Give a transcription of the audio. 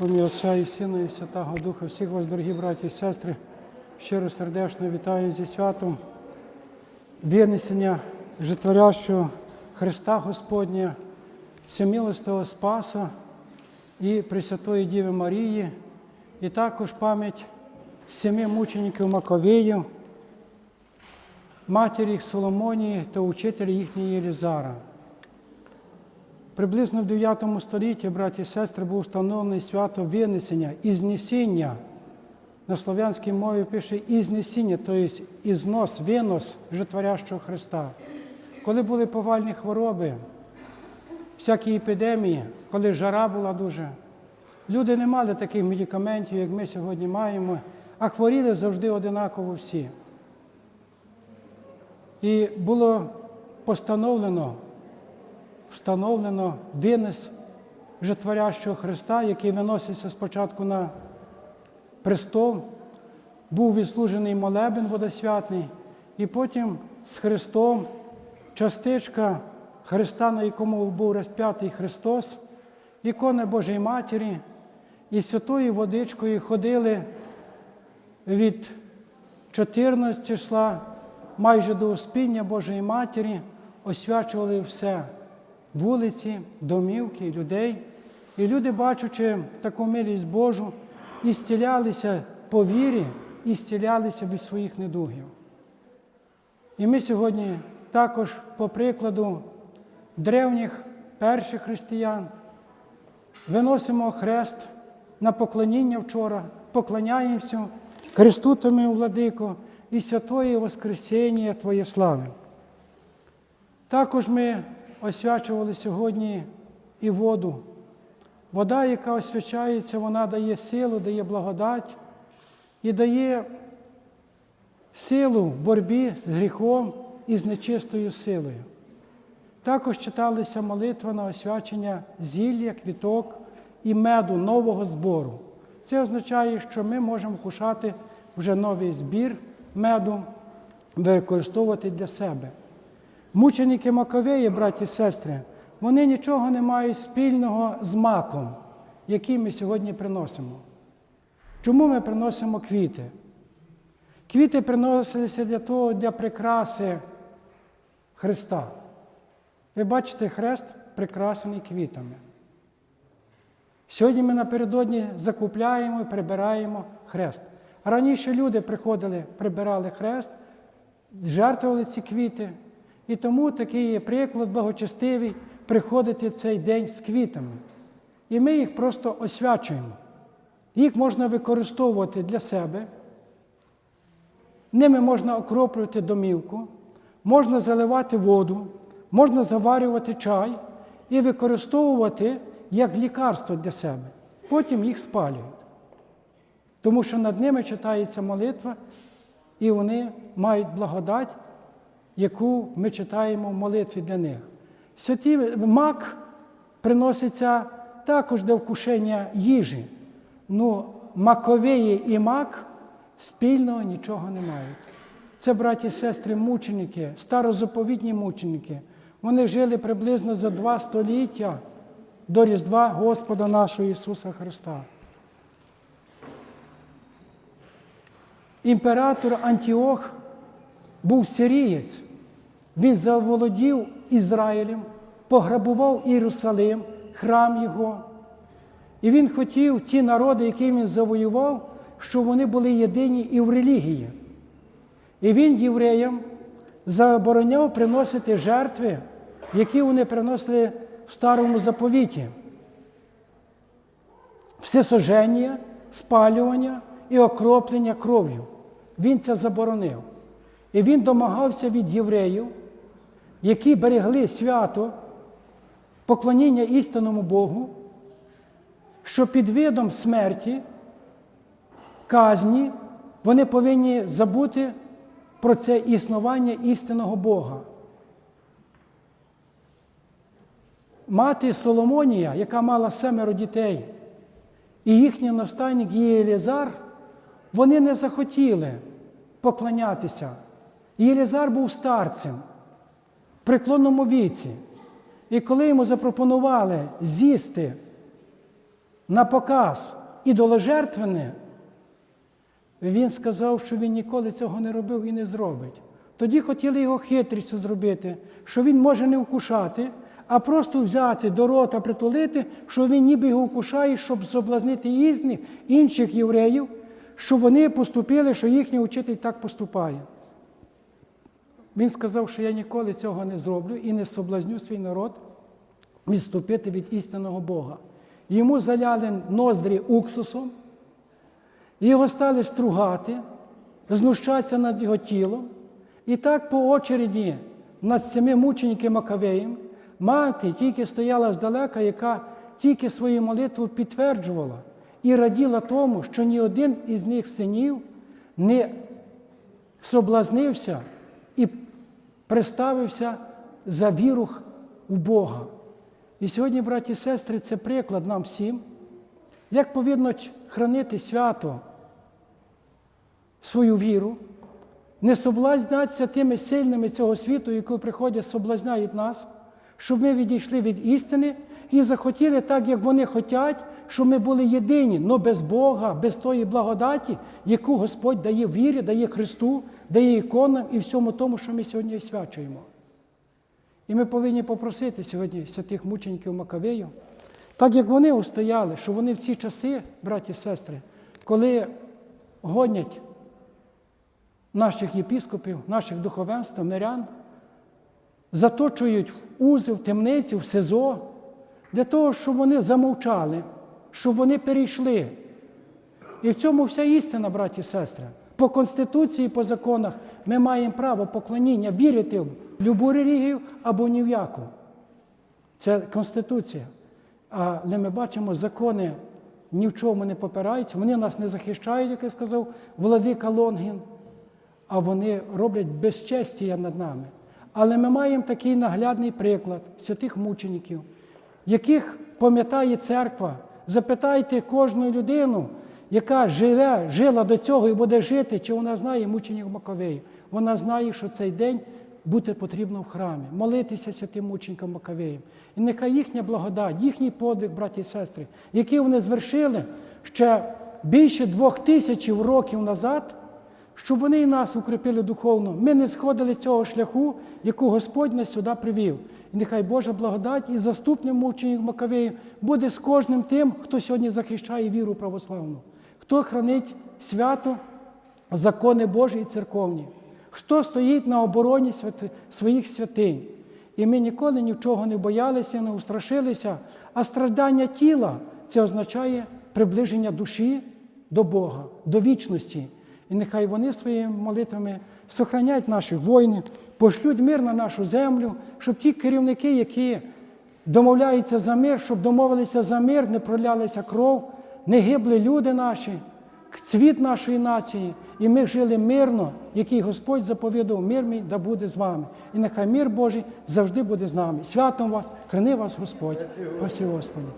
Ім'я Отця і Сина, і Святого Духа, всіх вас, дорогі браті і сестри, щиро сердечно вітаю зі святом винесення житворящого Христа Господня, всемилостого Спаса і Пресвятої Діви Марії, і також пам'ять семи мучеників Маковеїв, матері їх Соломонії та учителя їхньої Єлізара. Приблизно в 9 столітті, браті і сестри, був встановлений свято винесення, ізнесіння. На слов'янській мові пише ізнесіння, тобто ізнос, винос житворящого Христа. Коли були повальні хвороби, всякі епідемії, коли жара була дуже, люди не мали таких медикаментів, як ми сьогодні маємо, а хворіли завжди одинаково всі. І було постановлено встановлено винес житворящого Христа, який виносився спочатку на престол, був відслужений молебен водосвятний, і потім з Христом частичка Христа, на якому був розп'ятий Христос, ікона Божої Матері, і святою водичкою ходили від 14 числа майже до Успіння Божої Матері, освячували все вулиці, домівки, людей. І люди, бачачи таку милість Божу, і стілялися по вірі, і стілялися від своїх недугів. І ми сьогодні також, по прикладу древніх перших християн, виносимо хрест на поклоніння вчора, поклоняємося Христу Тобі, владико, і святої Воскресіння Твоє слави. Також ми освячували сьогодні і воду. Вода, яка освячається, вона дає силу, дає благодать і дає силу в боротьбі з гріхом і з нечистою силою. Також читалися молитва на освячення зілля, квіток і меду нового збору. Це означає, що ми можемо кушати вже новий збір меду, використовувати для себе. Мученики Маковеї, браті і сестри, вони нічого не мають спільного з маком, який ми сьогодні приносимо. Чому ми приносимо квіти? Квіти приносилися для того, для прикраси Христа. Ви бачите, хрест прикрасений квітами. Сьогодні ми напередодні закупляємо і прибираємо хрест. Раніше люди приходили, прибирали хрест, жертвували ці квіти. І тому такий є приклад благочестивий приходити цей день з квітами. І ми їх просто освячуємо. Їх можна використовувати для себе. Ними можна окроплювати домівку, можна заливати воду, можна заварювати чай і використовувати як лікарство для себе. Потім їх спалюють. Тому що над ними читається молитва, і вони мають благодать яку ми читаємо в молитві для них. Святі мак приноситься також для вкушення їжі. Ну, маковеї і мак спільного нічого не мають. Це браті і сестри мученики, старозаповітні мученики. Вони жили приблизно за два століття до Різдва Господа нашого Ісуса Христа. Імператор Антіох був сирієць. Він заволодів Ізраїлем, пограбував Єрусалим, храм його. І він хотів ті народи, які він завоював, щоб вони були єдині і в релігії. І він євреям забороняв приносити жертви, які вони приносили в старому заповіті. Всесоження, спалювання і окроплення кров'ю. Він це заборонив. І він домагався від євреїв, які берегли свято поклоніння істинному Богу, що під видом смерті, казні, вони повинні забути про це існування істинного Бога. Мати Соломонія, яка мала семеро дітей, і їхній наставник Єлізар, вони не захотіли поклонятися. Єлізар був старцем в преклонному віці. І коли йому запропонували з'їсти на показ ідоложертвене, він сказав, що він ніколи цього не робив і не зробить. Тоді хотіли його хитрістю зробити, що він може не вкушати, а просто взяти до рота, притулити, що він ніби його вкушає, щоб соблазнити інших євреїв, що вони поступили, що їхній учитель так поступає. Він сказав, що я ніколи цього не зроблю і не соблазню свій народ відступити від істинного Бога. Йому заляли ноздрі уксусом, його стали стругати, знущатися над його тілом. І так по очереді над цими мучениками Макавеєм мати тільки стояла здалека, яка тільки свою молитву підтверджувала і раділа тому, що ні один із них синів не соблазнився і приставився за віру в Бога. І сьогодні, браті і сестри, це приклад нам всім, як повинно хранити свято свою віру, не соблазнятися тими сильними цього світу, які приходять, соблазняють нас, щоб ми відійшли від істини і захотіли так, як вони хочуть, щоб ми були єдині, але без Бога, без тої благодаті, яку Господь дає вірі, дає Христу, дає іконам і всьому тому, що ми сьогодні освячуємо. І ми повинні попросити сьогодні святих мучеників Макавею, так як вони устояли, що вони в ці часи, браті і сестри, коли гонять наших єпіскопів, наших духовенств, мирян, заточують в узи, в темниці, в СИЗО, для того, щоб вони замовчали, щоб вони перейшли. І в цьому вся істина, браті і сестри. По Конституції, по законах ми маємо право поклоніння вірити в любу релігію або ні в яку. Це Конституція. Але ми бачимо, закони ні в чому не попираються, вони нас не захищають, як я сказав Владика Лонгін, а вони роблять безчестія над нами. Але ми маємо такий наглядний приклад святих мучеників, яких пам'ятає церква. Запитайте кожну людину, яка живе, жила до цього і буде жити, чи вона знає мучеників Маковеїв. Вона знає, що цей день бути потрібно в храмі, молитися святим мученикам Маковеям. І нехай їхня благодать, їхній подвиг, браті і сестри, який вони звершили ще більше двох тисяч років назад, щоб вони і нас укріпили духовно. Ми не сходили цього шляху, яку Господь нас сюди привів. І нехай Божа благодать і заступним мучеників Маковеїв буде з кожним тим, хто сьогодні захищає віру православну, хто хранить свято, закони Божі і церковні, хто стоїть на обороні своїх святинь. І ми ніколи ні в чого не боялися, не устрашилися, а страждання тіла це означає приближення душі до Бога, до вічності. І нехай вони своїми молитвами сохранять наших воїнів, пошлють мир на нашу землю, щоб ті керівники, які домовляються за мир, щоб домовилися за мир, не пролялася кров, не гибли люди наші, цвіт нашої нації, і ми жили мирно, який Господь заповідав, мир мій да буде з вами. І нехай мир Божий завжди буде з нами. Святом вас, храни вас Господь. Спасі Господі.